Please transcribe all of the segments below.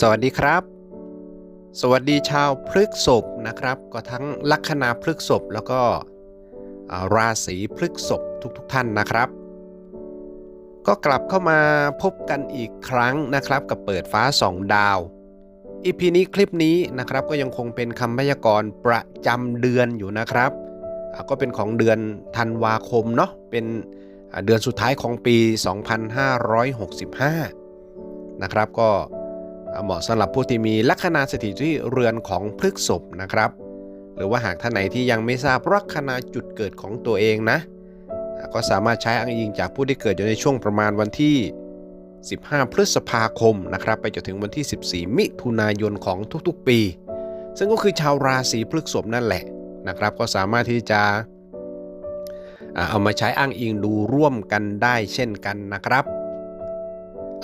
สวัสดีครับ สวัสดีชาวพฤกษภนะครับ ก็ทั้งลัคนาพฤกษภแล้วก็ราศีพฤกษภทุกๆทท่านนะครับ ก็กลับเข้ามาพบกันอีกครั้งนะครับ กับเปิดฟ้าสองดาวอีพีนี้คลิปนี้นะครับก็ยังคงเป็นคำพยากรณ์ประจำเดือนอยู่นะครับ ก็เป็นของเดือนธันวาคมเนาะเป็นเดือนสุดท้ายของปี 2565 นะครับก็ เหมาะสำหรับผู้ที่มีลัคนาสถิตที่เรือนของพฤกษภนะครับ หรือว่าหากท่านไหนที่ยังไม่ทราบลัคนาจุดเกิดของตัวเองนะ ก็สามารถใช้อ้างอิงจากผู้ที่เกิดอยู่ในช่วงประมาณวันที่ 15 พฤษภาคมนะครับ ไปจนถึงวันที่ 14 มิถุนายนของทุกๆปี ซึ่งก็คือชาวราศีพฤษภนั่นแหละนะครับ ก็สามารถที่จะเอามาใช้อ้างอิงดูร่วมกันได้เช่นกันนะครับ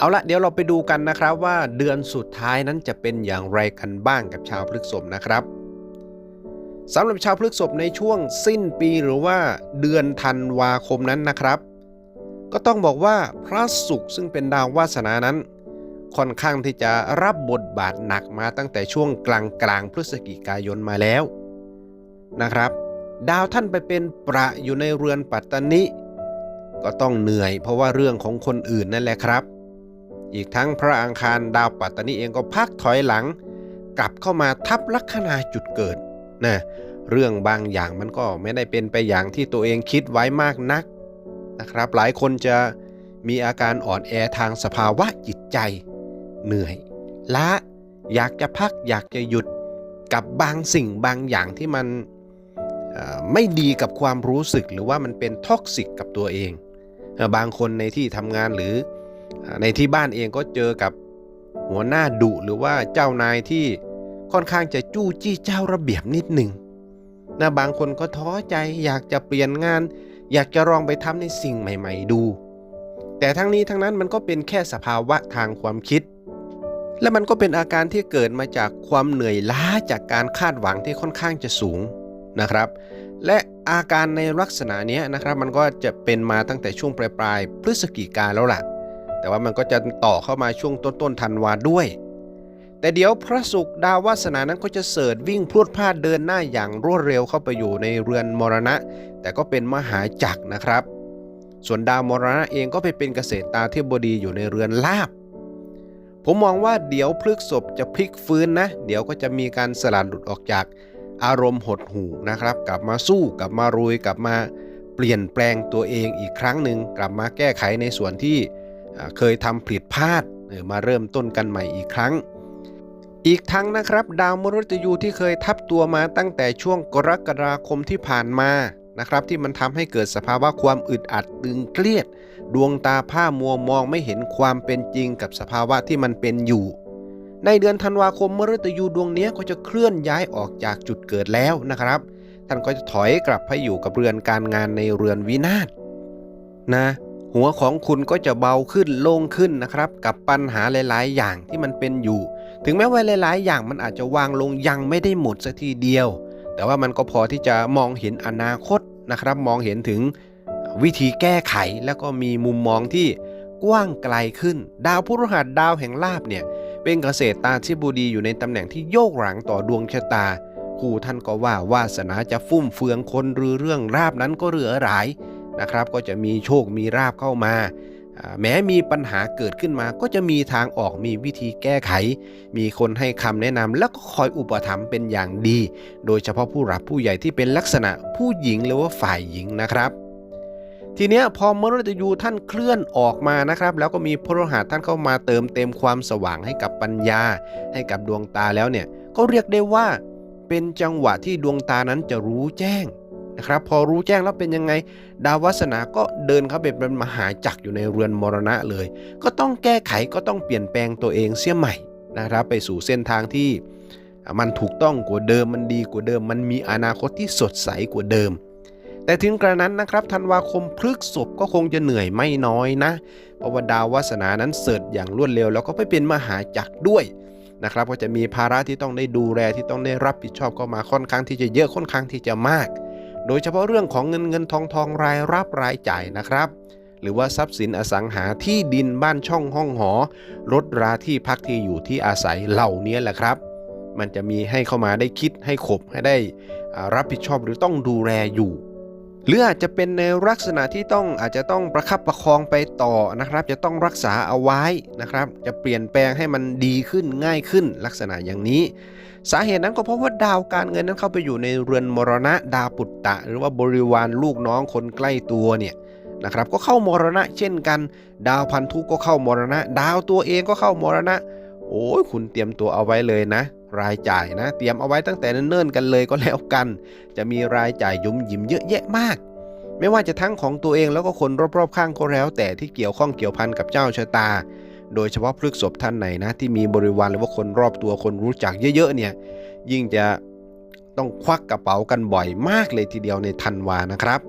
เอาละเดี๋ยวเราไปดูกันนะครับว่าเดือนสุดท้ายนั้นจะเป็นอย่างไรกันบ้างกับชาวพฤกษภนะครับสำหรับชาวพฤกษภในช่วงสิ้นปีหรือว่าเดือนธันวาคมนั้นนะครับ ก็ต้องบอกว่าพระศุกร์ซึ่งเป็นดาววาสนานั้น ค่อนข้างที่จะรับบทบาทหนักมาตั้งแต่ช่วงกลางกลางพฤศจิกายนมาแล้วนะครับ ดาวท่านไปเป็นประอยู่ในเรือนปัตตนิก็ต้องเหนื่อยเพราะว่าเรื่องของคนอื่นนั่นแหละครับ อีกทั้งพระอังคารดาวปัตตานีเองก็พักถอยหลัง กลับเข้ามาทับลัคนาจุดเกิดนะเรื่องบางอย่างมันก็ไม่ได้เป็นไปอย่างที่ตัวเองคิดไว้มากนักนะครับ หลายคนจะมีอาการอ่อนแอทางสภาวะจิตใจ เหนื่อยล้าอยากจะพักอยากจะหยุดกับบางสิ่งบางอย่างที่มันไม่ดีกับความรู้สึกหรือว่ามันเป็นท็อกซิกกับตัวเอง บางคนในที่ทำงานหรือ ในที่บ้านเองก็เจอกับหัวหน้าดุหรือว่าเจ้านายที่ค่อนข้างจะจู้จี้เจ้าระเบียบนิดหนึ่งนะบางคนก็ท้อใจอยากจะเปลี่ยนงาน อยากจะลองไปทำในสิ่งใหม่ ๆ ดู แต่ทั้งนี้ทั้งนั้นมันก็เป็นแค่สภาวะทางความคิด และมันก็เป็นอาการที่เกิดมาจากความเหนื่อยล้าจากการคาดหวังที่ค่อนข้างจะสูงนะครับ และอาการในลักษณะนี้นะครับ มันก็จะเป็นมาตั้งแต่ช่วงปลายๆพฤศจิกาแล้วล่ะ แต่ว่ามันก็จะต่อเข้ามาช่วงต้นๆธันวาด้วย แต่เดี๋ยวพระศุกร์ดาววาสนานั้นก็จะเสดวิ่งพรวดพลาดเดินหน้าอย่างรวดเร็วเข้าไปอยู่ในเรือนมรณะ แต่ก็เป็นมหาจักรนะครับ ส่วนดาวมรณะเองก็ไปเป็นเกษตรตาธิบดีอยู่ในเรือนลาบผมมองว่าเดี๋ยวพฤกษบจะพลิกฟื้นนะ เดี๋ยวก็จะมีการสลัดหลุดออกจากอารมณ์หดหู่นะครับ กลับมาสู้กลับมารุยกลับมาเปลี่ยนแปลงตัวเองอีกครั้งหนึ่งกลับมาแก้ไขในส่วนที่ เคยทำผิดพลาดเออมาเริ่มต้นกันใหม่อีกครั้ง อีกทั้งนะครับ ดาวมฤตยูที่เคยทับตัวมาตั้งแต่ช่วงกรกฎาคมที่ผ่านมานะครับที่มันทำให้เกิดสภาวะความอึดอัดตึงเครียด ดวงตาผ้ามัวมองไม่เห็นความเป็นจริงกับสภาวะที่มันเป็นอยู่ ในเดือนธันวาคมมฤตยูดวงนี้ก็จะเคลื่อนย้ายออกจากจุดเกิดแล้วนะครับ ท่านก็จะถอยกลับไปอยู่กับเรือนการงานในเรือนวินาศนะ หัวของคุณก็จะเบาขึ้นโล่งขึ้นนะครับ กับปัญหาหลาย ๆ อย่างที่มันเป็นอยู่ ถึงแม้ว่าหลาย ๆ อย่างมันอาจจะวางลงยังไม่ได้หมดสักทีเดียว แต่ว่ามันก็พอที่จะมองเห็นอนาคตนะครับ มองเห็นถึงวิธีแก้ไขแล้วก็มีมุมมองที่กว้างไกลขึ้น ดาวพฤหัสดาวแห่งลาบเนี่ยเป็นเกษตรตาธิบดีอยู่ในตำแหน่งที่โยกหลังต่อดวงชะตาครูท่านก็ว่าวาสนาจะฟุ่มเฟืองคนหรือเรื่องราบนั้นก็เหลือหลาย นะครับ ก็จะมีโชคมีราบเข้ามาแม้มีปัญหาเกิดขึ้นมาก็จะมีทางออกมีวิธีแก้ไข มีคนให้คำแนะนำแล้วก็คอยอุปถัมภ์เป็นอย่างดี โดยเฉพาะผู้หลักผู้ใหญ่ที่เป็นลักษณะผู้หญิงหรือว่าฝ่ายหญิงนะครับ ทีเนี้ยพอมฤตยูท่านเคลื่อนออกมานะครับ แล้วก็มีพระรหัสท่านเข้ามาเติมเต็มความสว่างให้กับปัญญา ให้กับดวงตาแล้วเนี่ยก็เรียกได้ว่าเป็นจังหวะที่ดวงตานั้นจะรู้แจ้ง นะครับ พอรู้แจ้งแล้วเป็นยังไง ดาววัสนาก็เดินเข้าไปเป็นมหาจักรอยู่ในเรือนมรณะเลย ก็ต้องแก้ไขก็ต้องเปลี่ยนแปลงตัวเองเสียใหม่นะครับ ไปสู่เส้นทางที่มันถูกต้องกว่าเดิมมันดีกว่าเดิม มันมีอนาคตที่สดใสกว่าเดิม แต่ถึงกระนั้นนะครับธันวาคมพฤกษบก็คงจะเหนื่อยไม่น้อยนะ เพราะว่าดาววาสนานั้นเสด็จอย่างรวดเร็ว แล้วก็ไปเป็นมหาจักรด้วยนะครับก็จะมีภาระที่ต้องได้ดูแลที่ต้องได้รับผิดชอบเข้ามาค่อนข้างที่จะเยอะค่อนข้างที่จะมาก โดยเฉพาะเรื่องของเงินเงินทองทองรายรับรายจ่ายนะครับ หรือว่าทรัพย์สินอสังหาที่ดินบ้านช่องห้องหอ รถราที่พักที่อยู่ที่อาศัยเหล่านี้แหละครับ มันจะมีให้เข้ามาได้คิดให้ขบให้ได้รับผิดชอบหรือต้องดูแลอยู่ หรืออาจจะเป็นในลักษณะที่ต้องอาจจะต้องประคับประคองไปต่อนะครับ จะต้องรักษาเอาไว้นะครับ จะเปลี่ยนแปลงให้มันดีขึ้นง่ายขึ้นลักษณะอย่างนี้ สาเหตุนั้นก็เพราะว่าดาวการเงินนั้นเข้าไปอยู่ในเรือนมรณะดาวปุตตะ หรือว่าบริวารลูกน้องคนใกล้ตัวเนี่ยนะครับ ก็เข้ามรณะเช่นกัน ดาวพันธุก็เข้ามรณะ ดาวตัวเองก็เข้ามรณะ โอ้ยคุณเตรียมตัวเอาไว้เลยนะ รายจ่ายนะ เตรียมเอาไว้ตั้งแต่เนิ่นๆกันเลยก็แล้วกัน จะมีรายจ่ายยุ่มยิมเยอะแยะมาก ไม่ว่าจะทั้งของตัวเองแล้วก็คนรอบๆข้างก็แล้ว แต่ที่เกี่ยวข้องเกี่ยวพันกับเจ้าชะตา โดยเฉพาะพฤกษบท่านไหนนะ ที่มีบริวารหรือว่าคนรอบตัวคนรู้จักเยอะๆเนี่ย ยิ่งจะต้องควักกระเป๋ากันบ่อยมากเลยทีเดียวในธันวานะครับ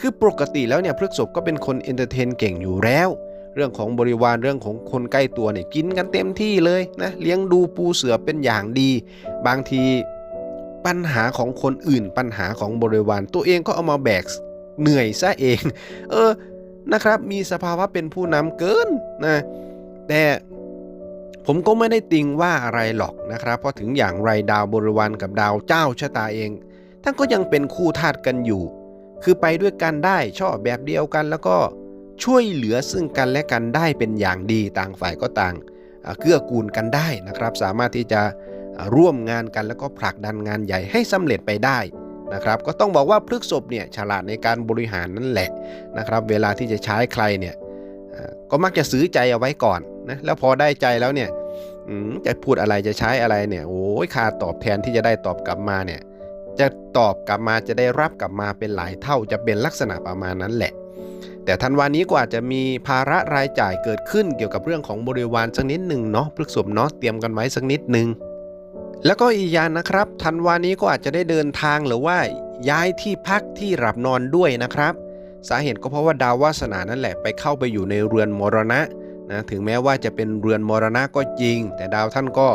คือปกติแล้วเนี่ยพฤกษบก็เป็นคนเอนเตอร์เทนเก่งอยู่แล้ว เรื่องของบริวารเรื่องของคนใกล้ตัวเนี่ยกินกันเต็มที่เลยนะเลี้ยงดูปูเสือเป็นอย่างดี บางทีปัญหาของคนอื่นปัญหาของบริวารตัวเองก็เอามาแบกเหนื่อยซะเอง เออนะครับมีสภาวะเป็นผู้นำเกินนะแต่ผมก็ไม่ได้ติงว่าอะไรหรอกนะครับ เพราะถึงอย่างไรดาวบริวารกับดาวเจ้าชะตาเองท่านก็ยังเป็นคู่ธาตุกันอยู่ คือไปด้วยกันได้ชอบแบบเดียวกันแล้วก็ ช่วยเหลือซึ่งกันและกันได้เป็นอย่างดีต่างฝ่ายก็ต่างเกื้อกูลกันได้นะครับ สามารถที่จะร่วมงานกันแล้วก็ผลักดันงานใหญ่ให้สำเร็จไปได้นะครับก็ต้องบอกว่าพฤกษบเนี่ยฉลาดในการบริหารนั่นแหละนะครับ เวลาที่จะใช้ใครเนี่ยก็มักจะซื้อใจเอาไว้ก่อนนะแล้วพอได้ใจแล้วเนี่ยจะพูดอะไรจะใช้อะไรเนี่ยโอ้ยค่าตอบแทนที่จะได้ตอบกลับมาเนี่ยจะตอบกลับมาจะได้รับกลับมาเป็นหลายเท่าจะเป็นลักษณะประมาณนั้นแหละ แต่ธันวานี้ก็อาจจะมีภาระรายจ่ายเกิดขึ้นเกี่ยวกับเรื่องของบริวารสักนิดหนึ่งเนาะพฤกษบเนาะเตรียมกันไว้สักนิดหนึ่งแล้วก็อีกอย่างนะครับธันวานี้ก็อาจจะได้เดินทางหรือว่าย้ายที่พักที่หลับนอนด้วยนะครับ สาเหตุก็เพราะว่าดาววาสนานั่นแหละไปเข้าไปอยู่ในเรือนมรณะนะถึงแม้ว่าจะเป็นเรือนมรณะก็จริง แต่ดาวท่านก็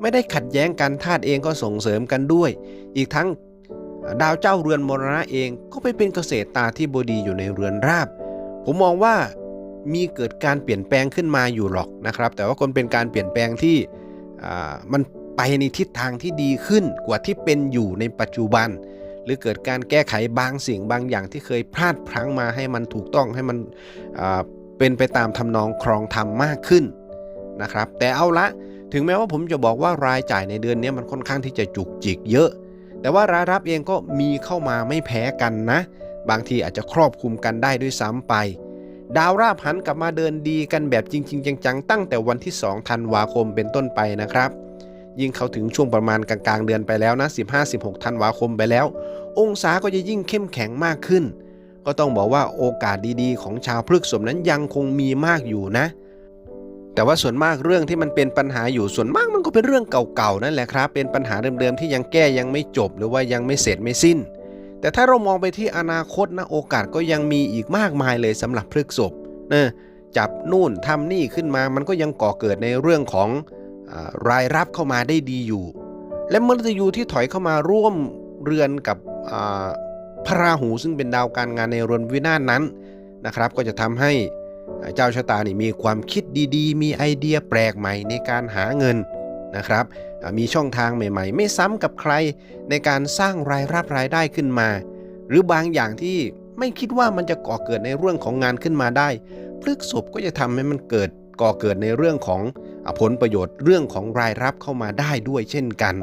ไม่ได้ขัดแย้งกันธาตุเองก็ส่งเสริมกันด้วย อีกทั้ง ดาวเจ้าเรือนมรณะเองก็ไปเป็นเกษตรตาที่บดีอยู่ในเรือนราบ ผมมองว่ามีเกิดการเปลี่ยนแปลงขึ้นมาอยู่หรอกนะครับ แต่ว่าคนเป็นการเปลี่ยนแปลงที่มันไปในทิศทางที่ดีขึ้นกว่าที่เป็นอยู่ในปัจจุบัน หรือเกิดการแก้ไขบางสิ่งบางอย่างที่เคยพลาดพลั้งมาให้มันถูกต้องให้มันเป็นไปตามทำนองครองธรรมมากขึ้นนะครับ แต่เอาละถึงแม้ว่าผมจะบอกว่ารายจ่ายในเดือนนี้มันค่อนข้างที่จะจุกจิกเยอะ แต่ว่ารายรับเองก็มีเข้ามาไม่แพ้กันนะ บางทีอาจจะครอบคลุมกันได้ด้วยซ้ำไป ดาวราบหันกลับมาเดินดีกันแบบจริง ๆ จังๆ ตั้งแต่วันที่2ธันวาคมเป็นต้นไปนะครับ ยิ่งเข้าถึงช่วงประมาณกลางๆ เดือนไปแล้วนะ 15-16 ธันวาคมไปแล้ว องศาก็จะยิ่งเข้มแข็งมากขึ้น ก็ต้องบอกว่าโอกาสดีๆ ของชาวพฤกษภนั้นยังคงมีมากอยู่นะ แต่ว่าส่วนมากเรื่องที่มันเป็นปัญหาอยู่ส่วนมากมันก็เป็นเรื่องเก่าๆนั่นแหละครับ เป็นปัญหาเดิมๆที่ยังแก้ยังไม่จบ หรือว่ายังไม่เสร็จไม่สิ้น แต่ถ้าเรามองไปที่อนาคตนะโอกาสก็ยังมีอีกมากมายเลยสำหรับพฤกษบนะจับนู่นทำนี่ขึ้นมามันก็ยังก่อเกิดในเรื่องของอรายรับเข้ามาได้ดีอยู่ และมฤตยูที่ถอยเข้ามาร่วมเรือนกับพระราหูซึ่งเป็นดาวการงานในเรือนวินาศนั้นนะครับ ก็จะทำให้ เจ้าชะตานี่มีความคิดดีๆ มีไอเดียแปลกใหม่ในการหาเงินนะครับมีช่องทางใหม่ๆ ไม่ซ้ำกับใครในการสร้างรายรับรายได้ขึ้นมา หรือบางอย่างที่ไม่คิดว่ามันจะก่อเกิดในเรื่องของงานขึ้นมาได้พฤกษบก็จะทำให้มันเกิดก่อเกิดในเรื่องของอผลประโยชน์เรื่องของรายรับเข้ามาได้ด้วยเช่นกัน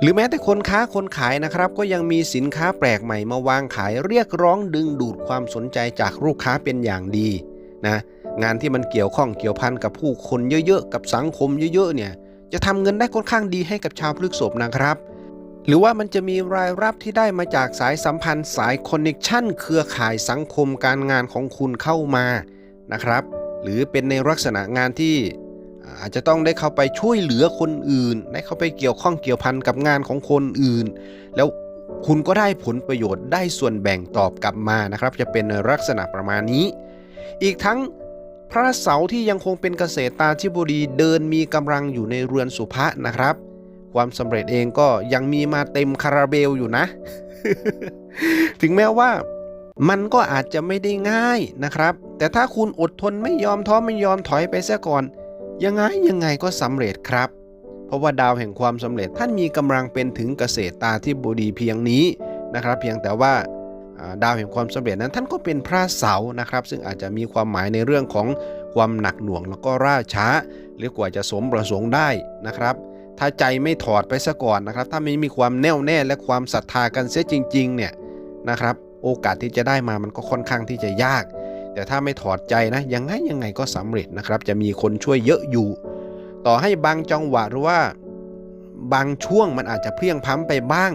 หรือแม้แต่คนค้าคนขายนะครับ ก็ยังมีสินค้าแปลกใหม่มาวางขายเรียกร้องดึงดูดความสนใจจากลูกค้าเป็นอย่างดี นะงานที่มันเกี่ยวข้องเกี่ยวพันกับผู้คนเยอะๆ กับสังคมเยอะๆเนี่ยจะทำเงินได้ค่อนข้างดีให้กับชาวพฤกษบนะครับ หรือว่ามันจะมีรายรับที่ได้มาจากสายสัมพันธ์สายคอนเน็ชันเครือข่ายสังคมการงานของคุณเข้ามานะครับ หรือเป็นในลักษณะงานที่อาจจะต้องได้เข้าไปช่วยเหลือคนอื่น ได้เข้าไปเกี่ยวข้องเกี่ยวพันกับงานของคนอื่น แล้วคุณก็ได้ผลประโยชน์ได้ส่วนแบ่งตอบกลับมานะครับ จะเป็นในลักษณะประมาณนี้ อีกทั้งพระเสาร์ที่ยังคงเป็นเกษตรตาธิบดีเดินมีกำลังอยู่ในเรือนสุภะนะครับ ความสำเร็จเองก็ยังมีมาเต็มคาราเบลอยู่นะ ถึงแม้ว่ามันก็อาจจะไม่ได้ง่ายนะครับ แต่ถ้าคุณอดทนไม่ยอมท้อไม่ยอมถอยไปเสียก่อน ยังไงยังไงก็สำเร็จครับ เพราะว่าดาวแห่งความสำเร็จท่านมีกำลังเป็นถึงเกษตรตาที่บดีเพียงนี้นะครับ เพียงแต่ว่า ดาวแห่งความสำเร็จนั้นท่านก็เป็นพระเสาร์นะครับ ซึ่งอาจจะมีความหมายในเรื่องของความหนักหน่วงแล้วก็ล่าช้า หรือกว่าจะสมประสงค์ได้นะครับ ถ้าใจไม่ถอดไปซะก่อนนะครับ ถ้าไม่มีความแน่วแน่และความศรัทธากันเสียจริงๆเนี่ยนะครับ โอกาสที่จะได้มามันก็ค่อนข้างที่จะยาก แต่ถ้าไม่ถอดใจนะยังไงยังไงก็สำเร็จนะครับ จะมีคนช่วยเยอะอยู่ ต่อให้บางจังหวะหรือว่า บางช่วงมันอาจจะเพลียงพล้ำไปบ้าง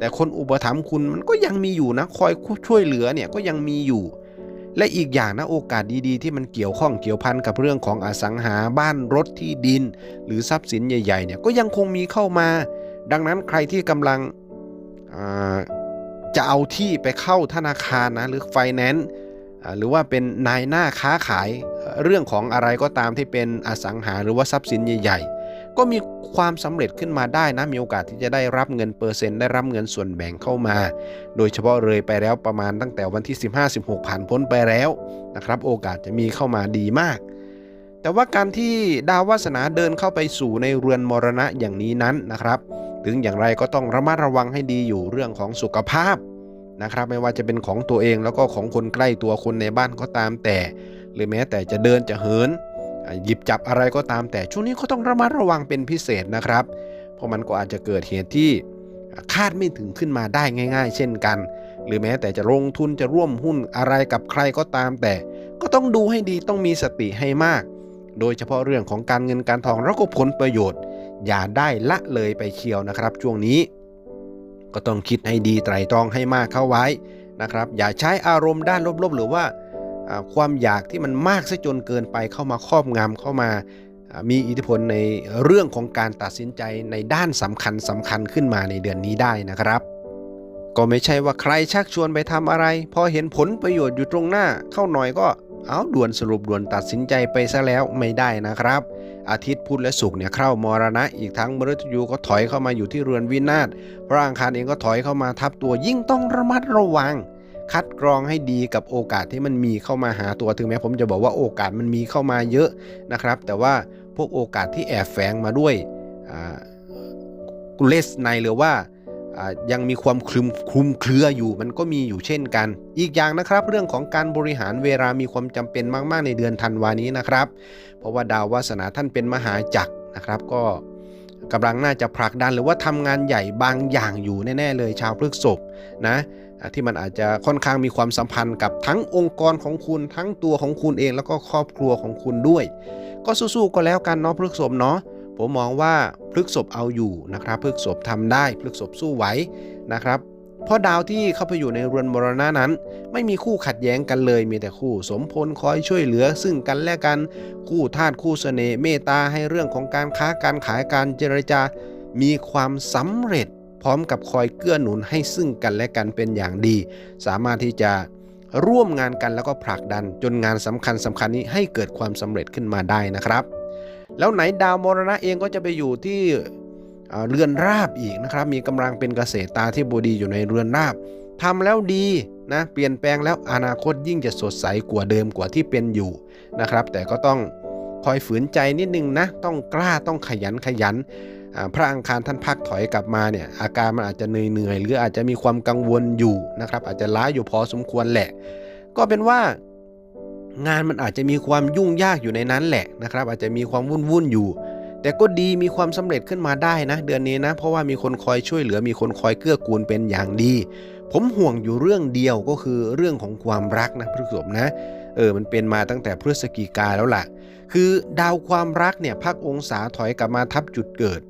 แต่คนอุปถัมภ์คุณมันก็ยังมีอยู่นะคอยช่วยเหลือเนี่ยก็ยังมีอยู่ และอีกอย่างนะโอกาสดีๆ ที่มันเกี่ยวข้องเกี่ยวพันกับเรื่องของอสังหาบ้านรถที่ดิน หรือทรัพย์สินใหญ่ๆเนี่ยก็ยังคงมีเข้ามา ดังนั้นใครที่กำลังจะเอาที่ไปเข้าธนาคารนะหรือไฟแนนซ์หรือว่าเป็นนายหน้าค้าขายเรื่องของอะไรก็ตามที่เป็นอสังหาหรือว่าทรัพย์สินใหญ่ๆ ก็มีความสำเร็จขึ้นมาได้นะมีโอกาสที่จะได้รับเงินเปอร์เซ็นต์ได้รับเงินส่วนแบ่งเข้ามา โดยเฉพาะเลยไปแล้วประมาณตั้งแต่วันที่ 15-16 ผ่านพ้นไปแล้วนะครับโอกาสจะมีเข้ามาดีมาก แต่ว่าการที่ดาววาสนาเดินเข้าไปสู่ในเรือนมรณะอย่างนี้นั้นนะครับ ถึงอย่างไรก็ต้องระมัดระวังให้ดีอยู่เรื่องของสุขภาพนะครับไม่ว่าจะเป็นของตัวเองแล้วก็ของคนใกล้ตัวคนในบ้านก็ตามแต่ หรือแม้แต่จะเดินจะเหิน หยิบจับอะไรก็ตามแต่ช่วงนี้ก็ต้องระมัดระวังเป็นพิเศษนะครับ เพราะมันก็อาจจะเกิดเหตุที่คาดไม่ถึงขึ้นมาได้ง่าย ๆ เช่นกัน หรือแม้แต่จะลงทุนจะร่วมหุ้นอะไรกับใครก็ตามแต่ ก็ต้องดูให้ดีต้องมีสติให้มาก โดยเฉพาะเรื่องของการเงินการทองแล้วก็ผลประโยชน์ อย่าได้ละเลยไปเชียวนะครับ ช่วงนี้ ก็ต้องคิดให้ดีไตรตรองให้มากเข้าไว้นะครับ อย่าใช้อารมณ์ด้านลบๆ หรือว่า ความอยากที่มันมากซะจนเกินไปเข้ามาครอบงำเข้ามามีอิทธิพลในเรื่องของการตัดสินใจในด้านสำคัญสำคัญขึ้นมาในเดือนนี้ได้นะครับ ก็ไม่ใช่ว่าใครชักชวนไปทำอะไร พอเห็นผลประโยชน์อยู่ตรงหน้า เข้าหน่อยก็เอาด่วนสรุปด่วนตัดสินใจไปซะแล้วไม่ได้นะครับ อาทิตย์พุธและศุกร์เนี่ยเข้ามรณะ อีกทั้งมฤตยูก็ถอยเข้ามาอยู่ที่เรือนวินาศพระอังคารเองก็ถอยเข้ามาทับตัวยิ่งต้องระมัดระวัง คัดกรองให้ดีกับโอกาสที่มันมีเข้ามาหาตัวถึงแม้ผมจะบอกว่าโอกาสมันมีเข้ามาเยอะนะครับ แต่ว่าพวกโอกาสที่แอบแฝงมาด้วยอ่าเลสในหรือว่ายังมีความคลุมคลุมเครืออยู่มันก็มีอยู่เช่นกัน อีกอย่างนะครับ เรื่องของการบริหารเวลามีความจำเป็นมากๆในเดือนธันวานี้นะครับ เพราะว่าดาววาสนาท่านเป็นมหาจักรนะครับ ก็กำลังน่าจะผลักดันหรือว่าทำงานใหญ่บางอย่างอยู่แน่ ๆ เลยชาวพฤกษภนะ ที่มันอาจจะค่อนข้างมีความสัมพันธ์กับทั้งองค์กรของคุณทั้งตัวของคุณเอง แล้วก็ครอบครัวของคุณด้วย ก็สู้ๆก็แล้วกันเนาะพฤกษภเนาะผมมองว่าพฤกษภเอาอยู่นะครับพฤกษภทำได้พฤกษภสู้ไหวนะครับเพราะดาวที่เข้าไปอยู่ในเรือนมรณะนั้น ไม่มีคู่ขัดแย้งกันเลย มีแต่คู่สมพลคอยช่วยเหลือ ซึ่งกันและกันคู่ธาตุคู่เสน่ห์เมตตาให้เรื่องของการค้าการขายการเจรจา มีความสำเร็จ พร้อมกับคอยเกื้อหนุนให้ซึ่งกันและกันเป็นอย่างดี สามารถที่จะร่วมงานกันแล้วก็ผลักดัน จนงานสำคัญสำคัญนี้ให้เกิดความสำเร็จขึ้นมาได้นะครับ แล้วไหนดาวมรณะเองก็จะไปอยู่ที่เรือนราบอีกนะครับ มีกำลังเป็นเกษตรตาที่บดีอยู่ในเรือนราบทำแล้วดีนะเปลี่ยนแปลงแล้วอนาคตยิ่งจะสดใสกว่าเดิมกว่าที่เป็นอยู่นะครับ แต่ก็ต้องคอยฝืนใจนิดนึงนะ ต้องกล้าต้องขยันขยัน พระอังคารท่านพักถอยกลับมาเนี่ยอาการมันอาจจะเหนื่อยๆหรืออาจจะมีความกังวลอยู่นะครับอาจจะล้าอยู่พอสมควรแหละ ก็เป็นว่างานมันอาจจะมีความยุ่งยากอยู่ในนั้นแหละนะครับ อาจจะมีความวุ่นวุ่นๆอยู่ แต่ก็ดีมีความสำเร็จขึ้นมาได้นะ เดือนนี้นะ เพราะว่ามีคนคอยช่วยเหลือมีคนคอยเกื้อกูลเป็นอย่างดี ผมห่วงอยู่เรื่องเดียวก็คือเรื่องของความรักนะพฤษภนะเออมันเป็นมาตั้งแต่พฤศจิกาแล้วล่ะ คือดาวความรักเนี่ยพักองศาถอยกลับมาทับจุดเกิด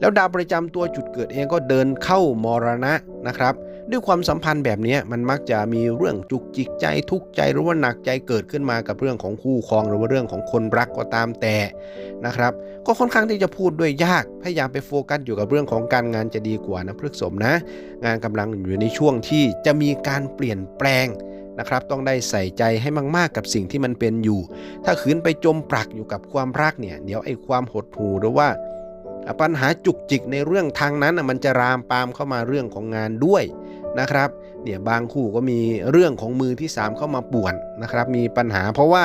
แล้วดาวประจำตัวจุดเกิดเองก็เดินเข้ามรณะนะครับ ด้วยความสัมพันธ์แบบนี้มันมักจะมีเรื่องจุกจิกใจทุกข์ใจหรือว่าหนักใจเกิดขึ้นมากับเรื่องของคู่ครอง หรือว่าเรื่องของคนรักก็ตามแต่นะครับ ก็ค่อนข้างที่จะพูดด้วยยากพยายามไปโฟกัสอยู่กับเรื่องของการงานจะดีกว่านะพฤกษมนะ งานกำลังอยู่ในช่วงที่จะมีการเปลี่ยนแปลงนะครับต้องได้ใส่ใจให้มากๆกับสิ่งที่มันเป็นอยู่ ถ้าขืนไปจมปลักอยู่กับความรักเนี่ย เดี๋ยวไอ้ความหดหู่หรือว่า ปัญหาจุกจิกในเรื่องทางนั้นมันจะรามปามเข้ามาเรื่องของงานด้วยนะครับเนี่ยบางคู่ก็มีเรื่องของมือที่ 3 เข้ามาป่วนนะครับ มีปัญหาเพราะว่า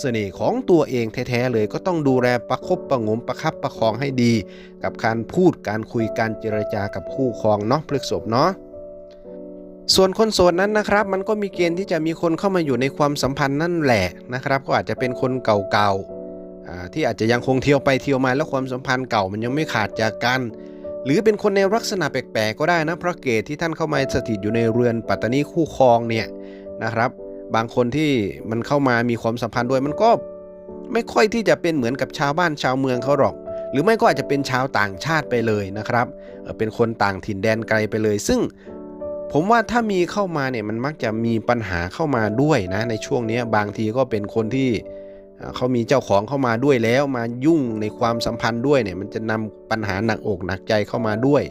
เสน่ห์ของตัวเองแท้ๆเลยก็ต้องดูแลประคบประงมประคับประคองให้ดี กับการพูดการคุยการเจรจากับคู่ครองเนาะพฤกษบเนาะส่วนคนโสดนั้นนะครับ มันก็มีเกณฑ์ที่จะมีคนเข้ามาอยู่ในความสัมพันธ์นั่นแหละนะครับ ก็อาจจะเป็นคนเก่าๆอ่า ที่อาจจะยังคงเที่ยวไปเที่ยวมาแล้วความสัมพันธ์เก่ามันยังไม่ขาดจากกัน หรือเป็นคนในลักษณะแปลกๆก็ได้นะเพราะเกตที่ท่านเข้ามาสถิตอยู่ในเรือนปัตตานีคู่ครองเนี่ยนะครับ บางคนที่มันเข้ามามีความสัมพันธ์ด้วยมันก็ไม่ค่อยที่จะเป็นเหมือนกับชาวบ้านชาวเมืองเขาหรอก หรือไม่ก็อาจจะเป็นชาวต่างชาติไปเลยนะครับ เป็นคนต่างถิ่นแดนไกลไปเลย ซึ่งผมว่าถ้ามีเข้ามาเนี่ยมันมักจะมีปัญหาเข้ามาด้วยนะในช่วงนี้บางทีก็เป็นคนที่ เขามีเจ้าของเข้ามาด้วยแล้วมายุ่งในความสัมพันธ์ด้วยเนี่ยมันจะนำปัญหาหนักอกหนักใจเข้ามาด้วย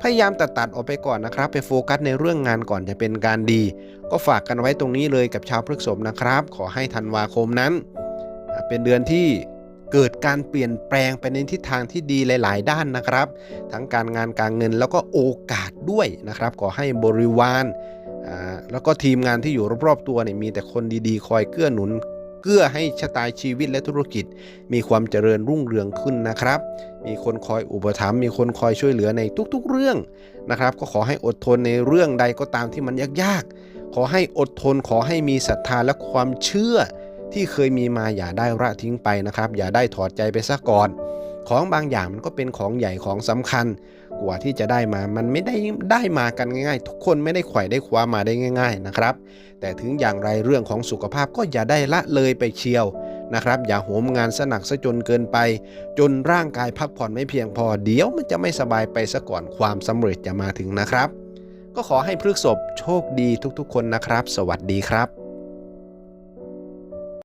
พยายามตัดตัดออกไปก่อนนะครับ ไปโฟกัสในเรื่องงานก่อนจะเป็นการดี ก็ฝากกันไว้ตรงนี้เลยกับชาวพฤกษภนะครับ ขอให้ธันวาคมนั้น เป็นเดือนที่เกิดการเปลี่ยนแปลงไปในทิศทางที่ดีหลาย ๆ ด้านนะครับ ทั้งการงานการเงินแล้วก็โอกาสด้วยนะครับ ขอให้บริวารแล้วก็ทีมงานที่อยู่รอบ ๆ ตัวเนี่ยมีแต่คนดี ๆ คอยเกื้อหนุน เกื้อให้ชะตาชีวิตและธุรกิจ มีความเจริญรุ่งเรืองขึ้นนะครับ มีคนคอยอุปถัมภ์มีคนคอยช่วยเหลือในทุกๆเรื่องนะครับ ก็ขอให้อดทนในเรื่องใดก็ตามที่มันยากๆ ขอให้อดทนขอให้มีศรัทธาและความเชื่อที่เคยมีมาอย่าได้ละทิ้งไปนะครับ อย่าได้ถอดใจไปซะก่อน ของบางอย่างมันก็เป็นของใหญ่ของสำคัญ กว่าที่จะได้มา มันไม่ได้ได้มากันง่ายๆ ทุกคนไม่ได้ไขว่ได้คว้ามาได้ง่าย ๆนะครับ แต่ถึงอย่างไรเรื่องของสุขภาพก็อย่าได้ละเลยไปเชียวนะครับ อย่าโหมงานสนักซะจนเกินไป จนร่างกายพักผ่อนไม่เพียงพอ เดี๋ยวมันจะไม่สบายไปซะก่อนความสำเร็จจะมาถึงนะครับ ก็ขอให้พฤกษบโชคดีทุกๆ คนนะครับ สวัสดีครับ